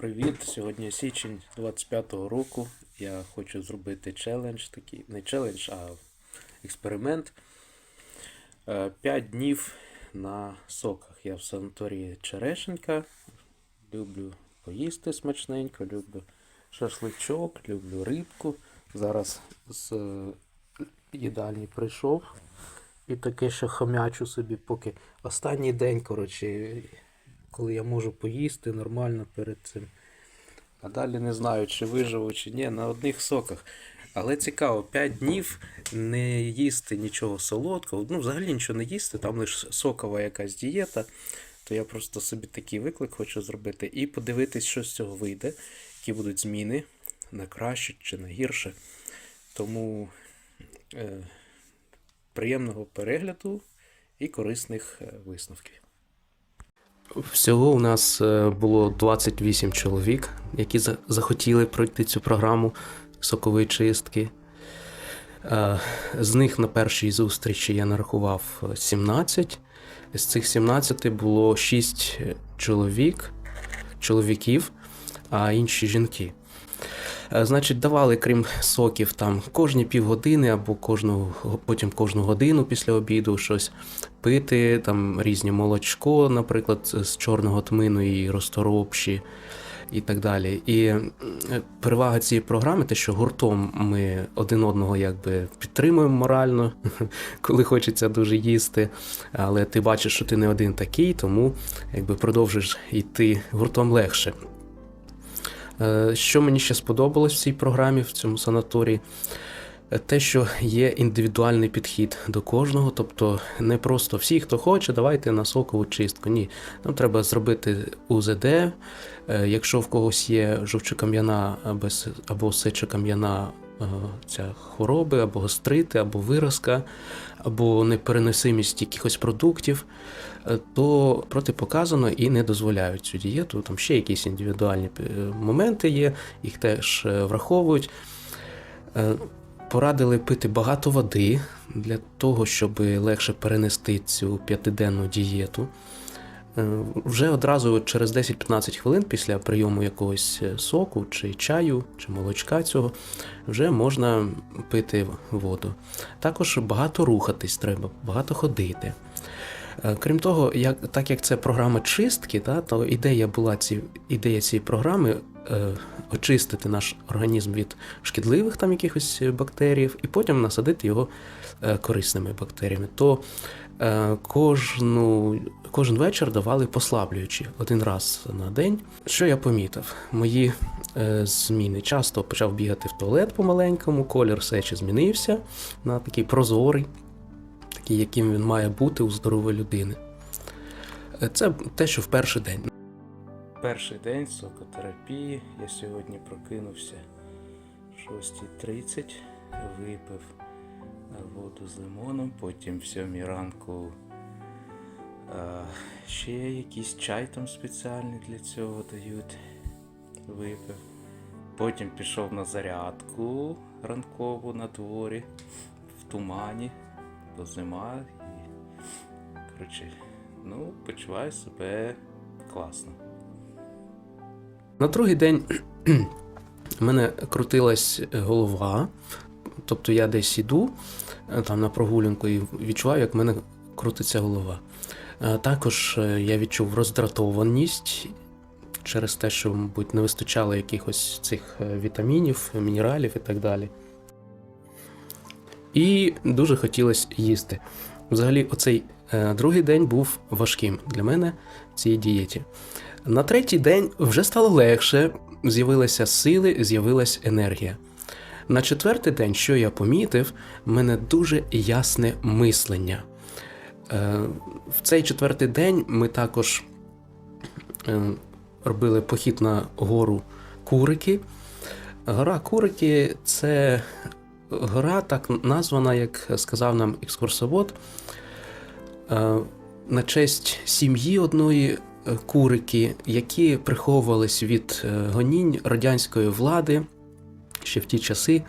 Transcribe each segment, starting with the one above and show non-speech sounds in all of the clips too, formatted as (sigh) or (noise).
Привіт! Сьогодні січень 25-го року. Я хочу зробити челендж такий, не челендж, а експеримент. 5 днів на соках. Я в санаторії Черешенька. Люблю поїсти смачненько, люблю шашличок, люблю рибку. Зараз з е, їдальні прийшов. І таке ще хомячу собі, поки останній день, коротше, коли я можу поїсти нормально перед цим. А далі не знаю, чи виживу, чи ні, на одних соках. Але цікаво, 5 днів не їсти нічого солодкого, ну взагалі нічого не їсти, там лише сокова якась дієта. То я просто собі такий виклик хочу зробити і подивитись, що з цього вийде, які будуть зміни на краще чи на гірше. Тому е, приємного перегляду і корисних е, висновків. Всього у нас е, було 28 чоловік, які захотіли пройти цю програму сокової чистки. Е, З них на першій зустрічі я нарахував е, 17. З цих 17 було 6 чоловік, чоловіків, а інші жінки. Е, Значить, давали, крім соків, там кожні півгодини або кожну, потім кожну годину після обіду щось пити, там різні молочко, наприклад, з чорного тмину і розторопші і так далі. І перевага цієї програми, те, що гуртом ми один одного якби підтримуємо морально, (laughs) коли хочеться дуже їсти. Але ти бачиш, що ти не один такий, тому якби продовжиш йти гуртом легше. Е, Що мені ще сподобалось в цій програмі, в цьому санаторії, Е, те, що є індивідуальний підхід до кожного, тобто не просто всі, хто хоче, давайте на сокову чистку. Ні, нам треба зробити УЗД. Е, Якщо в когось є жовчокам'яна або сечокам'яна ця хвороби, або гастрити, або виразка, або непереносимість якихось продуктів, е, то протипоказано і не дозволяють цю дієту. Там ще якісь індивідуальні е, моменти є, їх теж е, враховують. Е, Порадили пити багато води для того, щоб легше перенести цю п'ятиденну дієту. Е, Вже одразу через 10-15 хвилин після прийому якогось е, соку, чи чаю, чи молочка цього, вже можна пити воду. Також багато рухатись треба, багато ходити. Е, Крім того, як, так як це програма чистки, та, то ідея була ці, ідея цієї програми е, очистити наш організм від шкідливих там якихось бактерій, і потім насадити його корисними бактеріями. То е, кожну, кожен вечір давали послаблюючі один раз на день. Що я помітив? Мої е, зміни часто почав бігати в туалет помаленькому, колір сечі змінився на такий прозорий такий, яким він має бути у здорової людини. Е, Це те, що в перший день. Перший день сокотерапії. Я сьогодні прокинувся в 6.30, випив воду з лимоном, потім в 7 ранку ще якийсь чай там спеціальний для цього дають. Випив. Потім пішов на зарядку ранкову на дворі, в тумані бо зима і. Коротше, ну, почуваю себе класно. На другий день в (clears throat) мене крутилась голова. Тобто я десь іду е, там на прогулянку і відчуваю, як в мене крутиться голова. Е, Також е, я відчув роздратованість через те, що, мабуть, не вистачало якихось цих е, вітамінів, мінералів і так далі. І дуже хотілося їсти. Взагалі, оцей другий день був важким для мене в цій дієті. На третій день вже стало легше, з'явилися сили, з'явилася енергія. На четвертий день, що я помітив, в мене дуже ясне мислення. Е, В цей четвертий день ми також е, робили похід на гору Курики. Гора Курики це гора так названа, як сказав нам екскурсовод, е, на честь сім'ї одної курики, які приховувались від гонінь радянської влади ще в ті часи.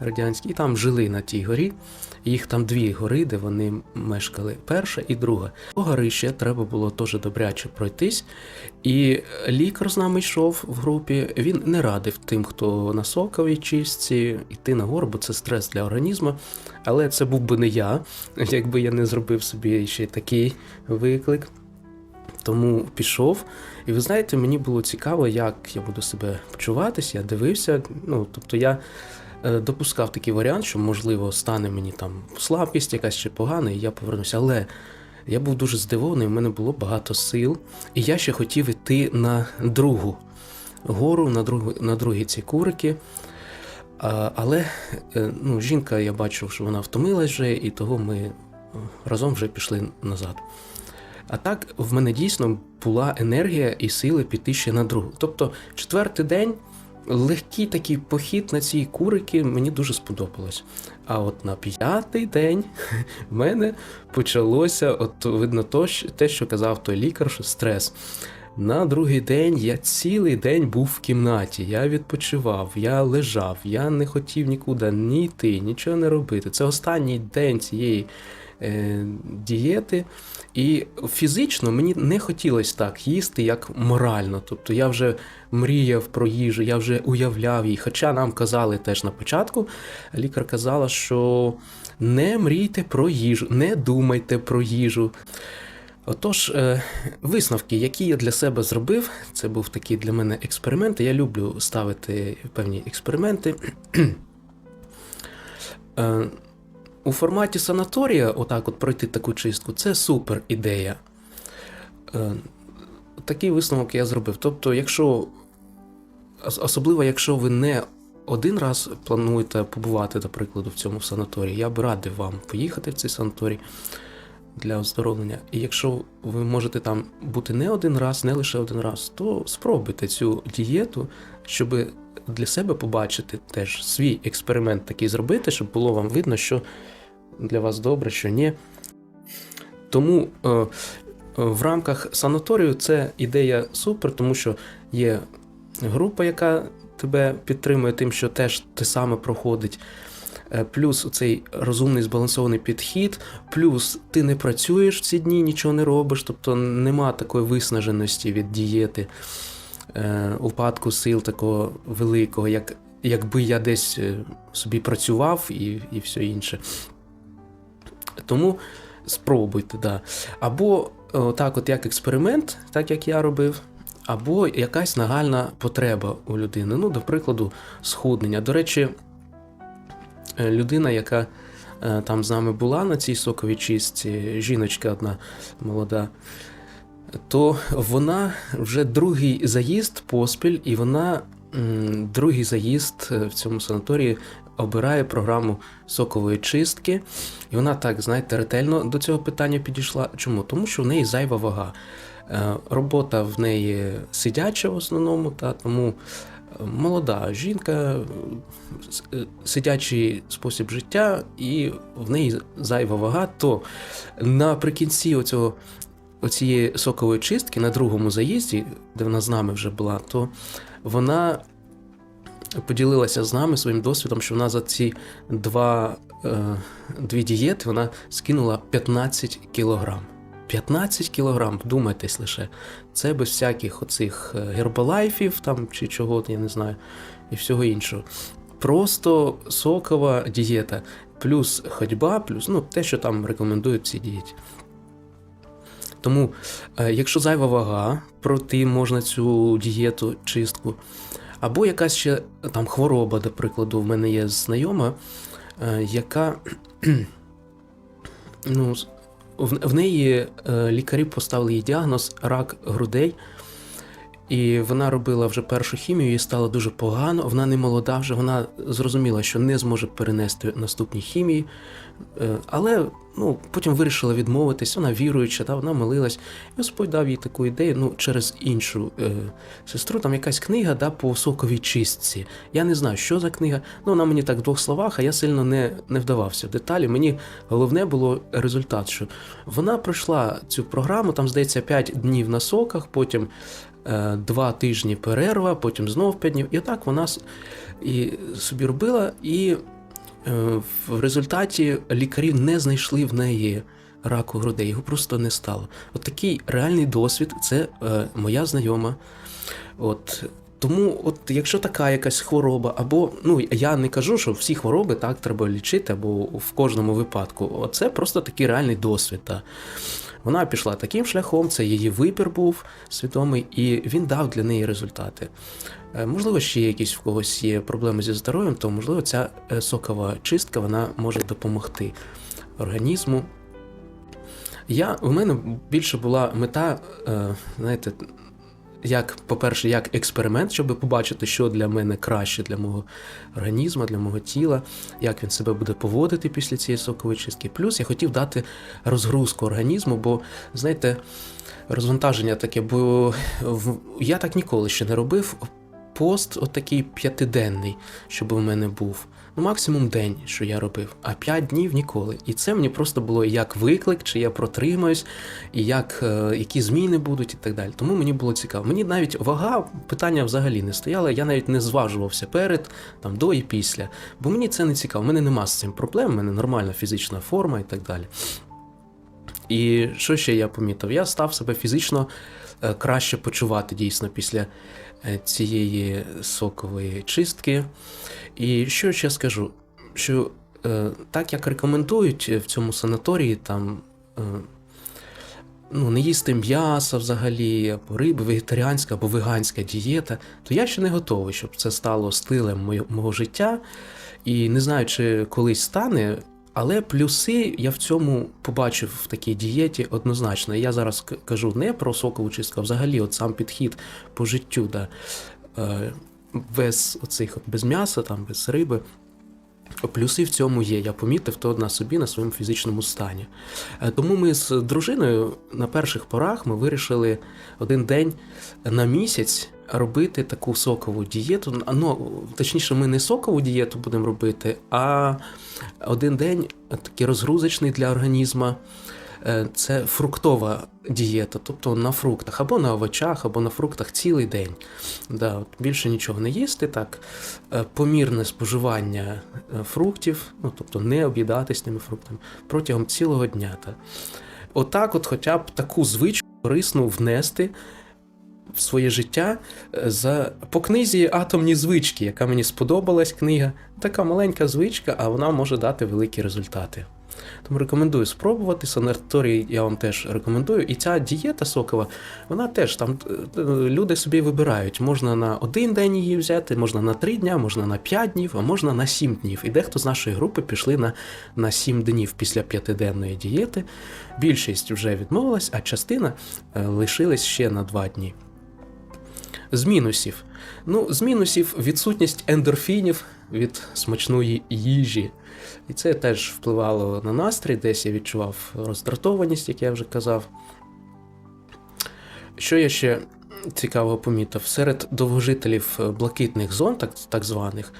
радянські, і там жили на тій горі. Їх там дві гори, де вони мешкали. Перша і друга. По гори ще треба було теж добряче пройтись. І лікар з нами йшов в групі. Він не радив тим, хто на соковій чистці, йти на гору, бо це стрес для організму. Але це був би не я, (laughs) якби я не зробив собі ще такий виклик. Тому пішов. І ви знаєте, мені було цікаво, як я буду себе почуватися. Я дивився. Ну, тобто я допускав такий варіант, що, можливо, стане мені там слабкість якась чи погана, і я повернуся. Але я був дуже здивований, в мене було багато сил, і я ще хотів іти на другу гору, на, другу, на другі ці курики. А, але е, ну, жінка, я бачив, що вона втомилась вже, і того ми е, разом вже пішли назад. А так в мене дійсно була енергія і сили піти ще на другу. Тобто, четвертий день, легкий такий похід на ці курики мені дуже сподобалось. А от на п'ятий день (laughs) в мене почалося, от видно, то, те, що казав той лікар, що стрес. На другий день я цілий день був в кімнаті, я відпочивав, я лежав, я не хотів нікуди ні йти, нічого не робити. Це останній день цієї дієти. І фізично мені не хотілося так їсти, як морально. Тобто я вже мріяв про їжу, я вже уявляв її. Хоча нам казали теж на початку, лікар казала, що не мрійте про їжу, не думайте про їжу. Отож, е, висновки, які я для себе зробив, це був такий для мене експеримент. Я люблю ставити певні експерименти. (clears throat) У форматі санаторія, отак от пройти таку чистку, це супер ідея. Е, Такий висновок я зробив. Тобто, якщо особливо, якщо ви не один раз плануєте побувати, до в цьому санаторії, я б радив вам поїхати в цей санаторій для оздоровлення. І якщо ви можете там бути не один раз, не лише один раз, то спробуйте цю дієту, щоб для себе побачити теж свій експеримент такий зробити, щоб було вам видно, що для вас добре, що ні. Тому е, е, в рамках санаторію це ідея супер, тому що є група, яка тебе підтримує тим, що теж те саме проходить. Е, Плюс цей розумний збалансований підхід, плюс ти не працюєш в ці дні, нічого не робиш, тобто нема такої виснаженості від дієти, е, упадку сил такого великого, як, якби я десь собі працював і, і все інше. Тому спробуйте, да. Або е, так, от як експеримент, так як я робив, або якась нагальна потреба у людини. Ну, до прикладу, схуднення. До речі, е, людина, яка е, там з нами була на цій соковій чистці, жіночка одна молода, то вона вже другий заїзд поспіль, і вона другий заїзд в цьому санаторії обирає програму сокової чистки. І вона так, знаєте, ретельно до цього питання підійшла. Чому? Тому що в неї зайва вага. Е, Робота в неї сидяча в основному, та тому е, молода жінка, е, сидячий спосіб життя, і в неї зайва вага, то наприкінці оцього, оцієї сокової чистки на другому заїзді, де вона з нами вже була, то вона поділилася з нами своїм досвідом, що вона за ці два, е, дві дієти вона скинула 15 кілограм. 15 кілограм, вдумайтесь лише. Це без всяких оцих е, гербалайфів там чи чого, я не знаю, і всього іншого. Просто сокова дієта, плюс ходьба, плюс ну, те, що там рекомендують в цій дієті. Тому, е, якщо зайва вага, пройти можна цю дієту, чистку, або якась ще там хвороба, до прикладу, в мене є знайома, е, яка (clears throat) ну, в, неї е, лікарі поставили їй діагноз рак грудей. І вона робила вже першу хімію, їй стало дуже погано. Вона не молода вже, вона зрозуміла, що не зможе перенести наступні хімії. Е, Але ну, потім вирішила відмовитись, вона віруюча, та, вона молилась. І Господь дав їй таку ідею ну, через іншу е, сестру. Там якась книга да, по соковій чистці. Я не знаю, що за книга. Ну, вона мені так в двох словах, а я сильно не, не вдавався в деталі. Мені головне було результат, що вона пройшла цю програму, там, здається, 5 днів на соках, потім е, 2 тижні перерва, потім знов 5 днів. І отак вона і собі робила. І В результаті лікарі не знайшли в неї раку грудей, його просто не стало. От такий реальний досвід це е, моя знайома. От. Тому, от якщо така якась хвороба, або ну я не кажу, що всі хвороби так треба лічити, або в кожному випадку. Це просто такий реальний досвід. Та. Вона пішла таким шляхом, це її вибір був свідомий, і він дав для неї результати. Е, Можливо, ще якісь в когось є проблеми зі здоров'ям, то можливо ця е, сокова чистка вона може допомогти організму. Я, у мене більше була мета, е, знаєте, як, по-перше, як експеримент, щоб побачити, що для мене краще для мого організму, для мого тіла, як він себе буде поводити після цієї сокової чистки. Плюс я хотів дати розгрузку організму, бо, знаєте, розвантаження таке, бо я так ніколи ще не робив. Пост от п'ятиденний, щоб у мене був. Ну, максимум день, що я робив, а п'ять днів ніколи. І це мені просто було як виклик, чи я протримаюсь, і як, е, які зміни будуть, і так далі. Тому мені було цікаво. Мені навіть вага питання взагалі не стояло, я навіть не зважувався перед, там, до і після. Бо мені це не цікаво. У мене нема з цим проблем, у мене нормальна фізична форма і так далі. І що ще я помітив? Я став себе фізично е, краще почувати дійсно після цієї сокової чистки. І що ще скажу? Що е, так як рекомендують в цьому санаторії, там е, ну, не їсти м'яса взагалі, або риби, вегетаріанська або веганська дієта, то я ще не готовий, щоб це стало стилем моє- мого життя. І не знаю, чи колись стане. Але плюси я в цьому побачив в такій дієті однозначно. Я зараз кажу не про сокову чистку, а взагалі от сам підхід по життю, да, без оцих от, без м'яса, там, без риби. Плюси в цьому є. Я помітив то на собі, на своєму фізичному стані. Е, Тому ми з дружиною на перших порах ми вирішили один день на місяць робити таку сокову дієту. Ну, точніше, ми не сокову дієту будемо робити, а один день такий розгрузочний для організму. Е, Це фруктова дієта, тобто на фруктах, або на овочах, або на фруктах цілий день. Да, от більше нічого не їсти, так. Е, Помірне споживання е, фруктів, ну тобто не об'їдатись тими фруктами протягом цілого дня. Та. Отак, от хоча б таку звичку корисну внести в своє життя е, за по книзі Атомні звички, яка мені сподобалась книга. Така маленька звичка, а вона може дати великі результати. Тому рекомендую спробувати. Санаторій я вам теж рекомендую. І ця дієта сокова, вона теж там е, е, люди собі вибирають. Можна на один день її взяти, можна на три дня, можна на п'ять днів, а можна на сім днів. І дехто з нашої групи пішли на, на сім днів після п'ятиденної дієти. Більшість вже відмовилась, а частина лишилась ще на два дні. З мінусів. Ну, з мінусів відсутність ендорфінів від смачної їжі. І це теж впливало на настрій, десь я відчував роздратованість, як я вже казав. Що я ще цікавого помітив? Серед довгожителів блакитних зон, так, так званих,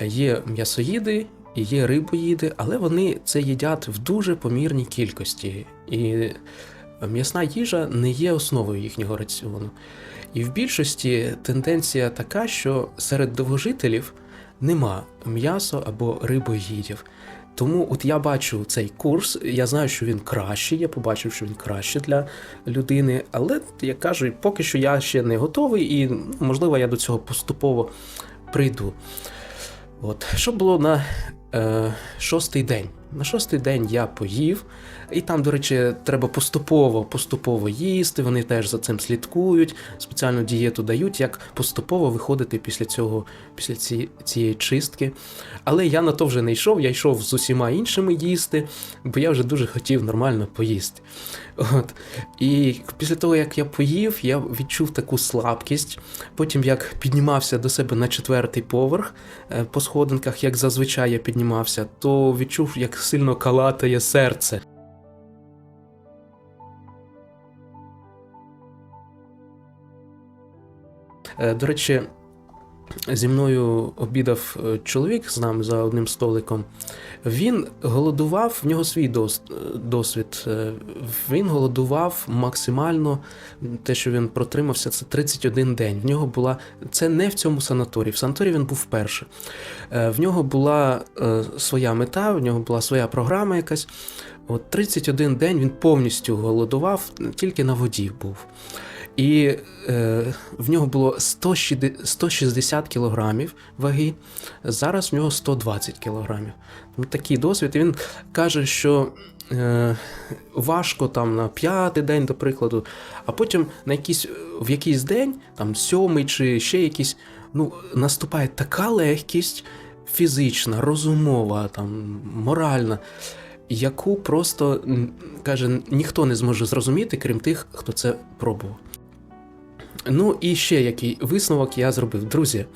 є м'ясоїди і є рибоїди, але вони це їдять в дуже помірній кількості. І м'ясна їжа не є основою їхнього раціону. І в більшості тенденція така, що серед довгожителів нема м'ясо або рибоїдів. Тому от я бачу цей курс, я знаю, що він кращий, я побачив, що він краще для людини, але як кажу, поки що я ще не готовий, і можливо я до цього поступово прийду. От. Що було на е, шостий день? На шостий день я поїв, і там, до речі, треба поступово поступово їсти. Вони теж за цим слідкують, спеціальну дієту дають, як поступово виходити після цього, після ці, цієї чистки. Але я на то вже не йшов, я йшов з усіма іншими їсти, бо я вже дуже хотів нормально поїсти. От. І після того, як я поїв, я відчув таку слабкість. Потім, як піднімався до себе на четвертий поверх е, по сходинках, як зазвичай я піднімався, то відчув, як сильно калатає серце. Е, До речі, зі мною обідав е, чоловік з нами за одним столиком. Він голодував, в нього свій е, досвід. Е, Він голодував максимально. Те, що він протримався, це 31 день. В нього була це не в цьому санаторії. В санаторії він був вперше. В нього була своя мета, в нього була своя програма якась. От 31 день він повністю голодував, тільки на воді був. І е, в нього було 160 160 кілограмів ваги, зараз в нього 120 кілограмів. Ну, такий досвід. І він каже, що е, важко там на п'ятий день, до прикладу, а потім на якийсь, в якийсь день, там сьомий чи ще якийсь, ну, наступає така легкість фізична, розумова, там, моральна. Яку просто каже, ніхто не зможе зрозуміти, крім тих, хто це пробував. Ну і ще який висновок я зробив. Друзі,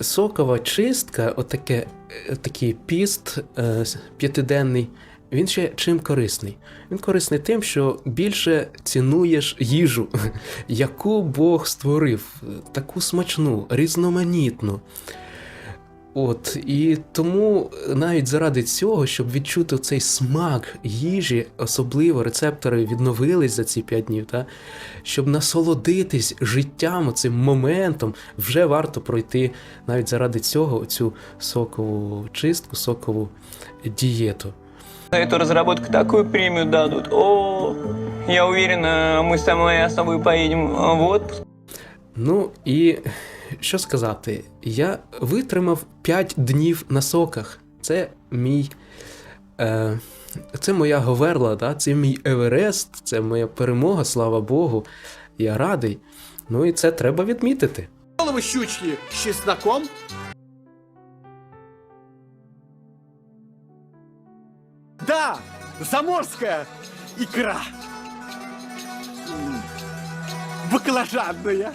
сокова чистка, отаке, е, такий піст е, п'ятиденний, він ще чим корисний? Він корисний тим, що більше цінуєш їжу, (laughs) яку Бог створив, таку смачну, різноманітну. От, і тому навіть заради цього, щоб відчути цей смак їжі, особливо рецептори відновились за ці 5 днів, та, щоб насолодитись життям, цим моментом, вже варто пройти навіть заради цього цю сокову чистку, сокову дієту. За эту разработку такую премию дадут. О, я уверен, э, мы с тобой, с тобой поедем э, в отпуск. Ну і що сказати, я витримав 5 днів на соках. Це мій. Е, це моя говерла, да? це мій Еверест, це моя перемога, слава Богу. Я радий. Ну і це треба відмітити. Голови щучки з чесноком. Да, заморская икра. М, Баклажанная.